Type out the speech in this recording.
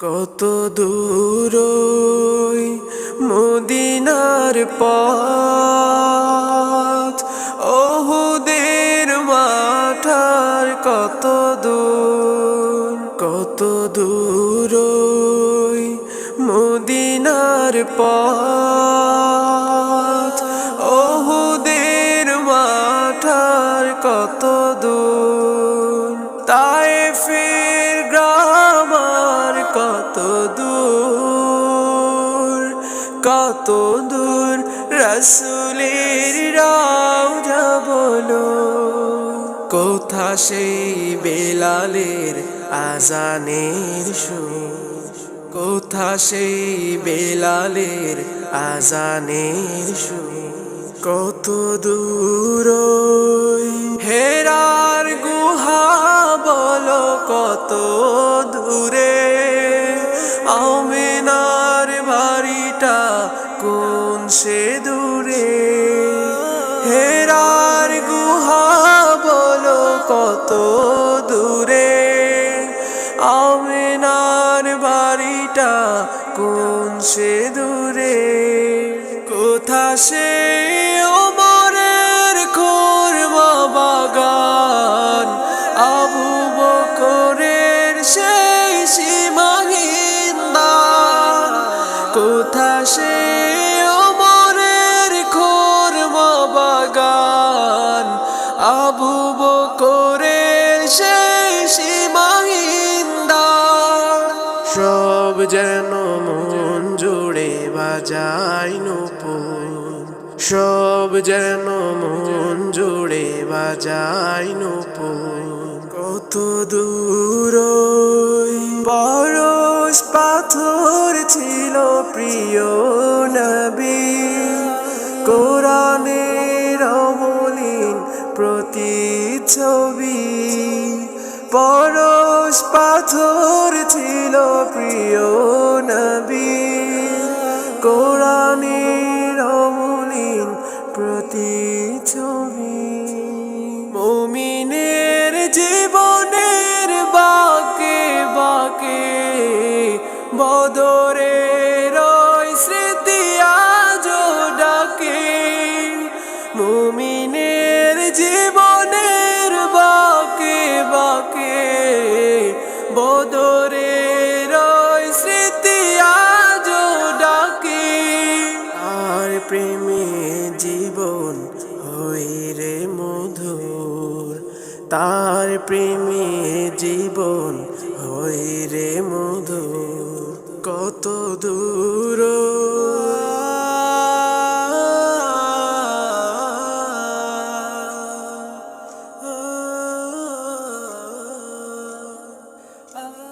কত দূর মদিনার পথ? ওহুদের মাঠার কত দূর কত দূর মদিনার পথ? ওহুদের মাঠার কত দূর? কত দূর রসুলের রাজা বলো কোথা সেই বেলালের আজানের সুর? কোথা সেই বেলালের আজানের সুর? কত দূর হেরার গুহা বলো কত দূরে? সে দূরে। হেরার গুহা বলো কত দূরে। আমিনার বাড়িটা কোন সে দূরে? কোথা সে ওমরের খুরমা বাগান? আবু বকরের সেই সীমাহীন কোথা সে আবু সীমাহীন দান। সব যেন মন জুড়ে বাজাই নুপুর। সব যেন মন জুড়ে বাজাই নুপুর। কত দূর পরশ পাথর ছিল প্রিয় নবী। কোরআনের অমলিন ছবি পরশ পাথর ছিল প্রিয় নবী। কোরআনের অমলিন ছবি মমিনের জীবনের বাকে বাকে বদরের স্মৃতি আজও ডাকে। মুমিনের বদরের স্মৃতি আজ ডাকে। আর প্রেমে জীবন হই রে মধুর। তার প্রেমে জীবন হই রে মধুর। কত দূর Oh.